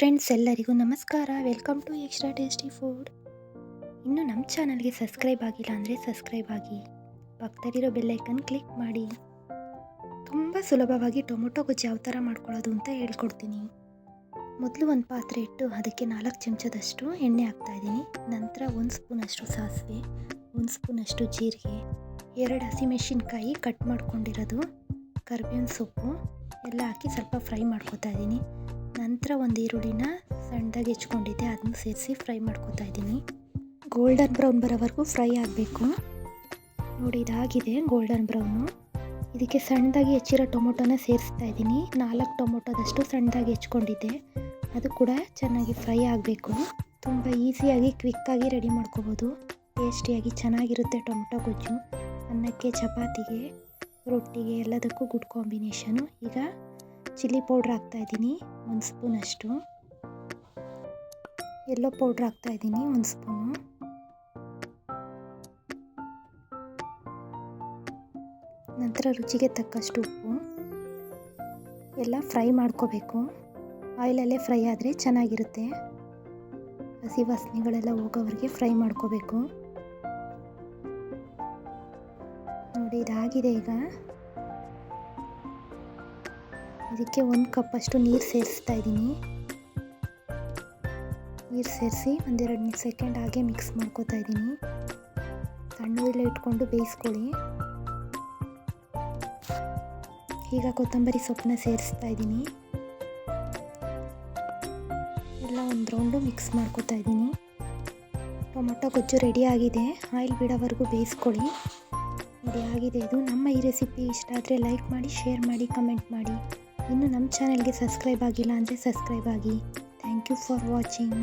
Friends ಎಲ್ಲರಿಗೂ ನಮಸ್ಕಾರ. Welcome to extra tasty food ಇನ್ನು ನಮ್ಮ ಚಾನಲ್ಗೆ ಸಬ್ಸ್ಕ್ರೈಬ್ ಆಗಿಲ್ಲ ಅಂದರೆ ಸಬ್ಸ್ಕ್ರೈಬ್ ಆಗಿ. ಪಕ್ಕದಲ್ಲಿರೋ ಬೆಲ್ಲೈಕನ್ ಕ್ಲಿಕ್ ಮಾಡಿ. ತುಂಬ ಸುಲಭವಾಗಿ ಟೊಮೊಟೊ ಗೊಜ್ಜು ಯಾವ ಥರ ಮಾಡ್ಕೊಳ್ಳೋದು ಅಂತ ಹೇಳ್ಕೊಡ್ತೀನಿ. ಮೊದಲು ಒಂದು ಪಾತ್ರೆ ಇಟ್ಟು ಅದಕ್ಕೆ ನಾಲ್ಕು ಚಮಚದಷ್ಟು ಎಣ್ಣೆ ಹಾಕ್ತಾಯಿದ್ದೀನಿ ನಂತರ ಒಂದು ಸ್ಪೂನಷ್ಟು ಸಾಸಿವೆ, ಒಂದು ಸ್ಪೂನಷ್ಟು ಜೀರಿಗೆ, ಎರಡು ಹಸಿಮೆಣಸಿನ್ಕಾಯಿ ಕಟ್ ಮಾಡ್ಕೊಂಡಿರೋದು, ಕರ್ಬೇವಿನ ಸೊಪ್ಪು, ಎಲ್ಲ ಹಾಕಿ ಸ್ವಲ್ಪ ಫ್ರೈ ಮಾಡ್ಕೊತಾ ಇದ್ದೀನಿ. ನಂತರ ಒಂದು ಈರುಳ್ಳಿನ ಸಣ್ಣದಾಗಿ ಹೆಚ್ಕೊಂಡಿದ್ದೆ ಅದನ್ನು ಸೇರಿಸಿ ಫ್ರೈ ಮಾಡ್ಕೊತಾ ಇದ್ದೀನಿ. ಗೋಲ್ಡನ್ ಬ್ರೌನ್ ಬರೋವರೆಗೂ ಫ್ರೈ ಆಗಬೇಕು. ನೋಡಿ, ಇದಾಗಿದೆ ಗೋಲ್ಡನ್ ಬ್ರೌನು. ಇದಕ್ಕೆ ಸಣ್ಣದಾಗಿ ಹೆಚ್ಚಿರೋ ಟೊಮೊಟೊನ ಸೇರಿಸ್ತಾ ಇದ್ದೀನಿ. ನಾಲ್ಕು ಟೊಮೊಟೊದಷ್ಟು ಸಣ್ಣದಾಗಿ ಹೆಚ್ಕೊಂಡಿದ್ದೆ. ಅದು ಕೂಡ ಚೆನ್ನಾಗಿ ಫ್ರೈ ಆಗಬೇಕು. ತುಂಬ ಈಸಿಯಾಗಿ, ಕ್ವಿಕ್ಕಾಗಿ ರೆಡಿ ಮಾಡ್ಕೋಬೋದು. ಟೇಸ್ಟಿಯಾಗಿ ಚೆನ್ನಾಗಿರುತ್ತೆ ಟೊಮೊಟೊ ಗೊಜ್ಜು. ಅನ್ನಕ್ಕೆ, ಚಪಾತಿಗೆ, ರೊಟ್ಟಿಗೆ ಎಲ್ಲದಕ್ಕೂ ಗುಡ್ ಕಾಂಬಿನೇಷನು. ಈಗ ಚಿಲ್ಲಿ ಪೌಡ್ರ್ ಹಾಕ್ತಾಯಿದ್ದೀನಿ ಒಂದು ಸ್ಪೂನಷ್ಟು ಎಲ್ಲೋ ಪೌಡ್ರ್ ಹಾಕ್ತಾಯಿದ್ದೀನಿ ಒಂದು ಸ್ಪೂನು. ನಂತರ ರುಚಿಗೆ ತಕ್ಕಷ್ಟು ಉಪ್ಪು. ಎಲ್ಲ ಫ್ರೈ ಮಾಡ್ಕೋಬೇಕು. ಆಯಿಲಲ್ಲೇ ಫ್ರೈ ಆದರೆ ಚೆನ್ನಾಗಿರುತ್ತೆ. ಹಸಿ ವಾಸನೆಗಳೆಲ್ಲ ಹೋಗೋವರೆಗೆ ಫ್ರೈ ಮಾಡ್ಕೋಬೇಕು. ನೋಡಿ, ಇದಾಗಿದೆ ಈಗ. ಇದಕ್ಕೆ ಒಂದು ಕಪ್ಪಷ್ಟು ನೀರು ಸೇರಿಸ್ತಾ ಇದ್ದೀನಿ. ನೀರು ಸೇರಿಸಿ ಒಂದೆರಡು ಸೆಕೆಂಡ್ ಹಾಗೆ ಮಿಕ್ಸ್ ಮಾಡ್ಕೋತಾ ಇದ್ದೀನಿ. ಸಣ್ಣ ಇಟ್ಕೊಂಡು ಬೇಯಿಸ್ಕೊಳ್ಳಿ. ಈಗ ಕೊತ್ತಂಬರಿ ಸೊಪ್ಪನ್ನ ಸೇರಿಸ್ತಾ ಇದ್ದೀನಿ. ಎಲ್ಲ ಒಂದು ರೌಂಡು ಮಿಕ್ಸ್ ಮಾಡ್ಕೋತಾ ಇದ್ದೀನಿ. ಟೊಮೊಟೊ ಗೊಜ್ಜು ರೆಡಿ ಆಗಿದೆ. ಆಯಿಲ್ ಬಿಡೋವರೆಗೂ ಬೇಯಿಸ್ಕೊಳ್ಳಿ. ರೆಡಿ ಆಗಿದೆ ಇದು. ನಮ್ಮ ಈ ರೆಸಿಪಿ ಇಷ್ಟ ಆದರೆ ಲೈಕ್ ಮಾಡಿ, ಶೇರ್ ಮಾಡಿ, ಕಮೆಂಟ್ ಮಾಡಿ. ಇನ್ನು ನಮ್ಮ ಚಾನಲ್ಗೆ ಸಬ್ಸ್ಕ್ರೈಬ್ ಆಗಿಲ್ಲ ಅಂದರೆ ಸಬ್ಸ್ಕ್ರೈಬ್ ಆಗಿ. Thank you for watching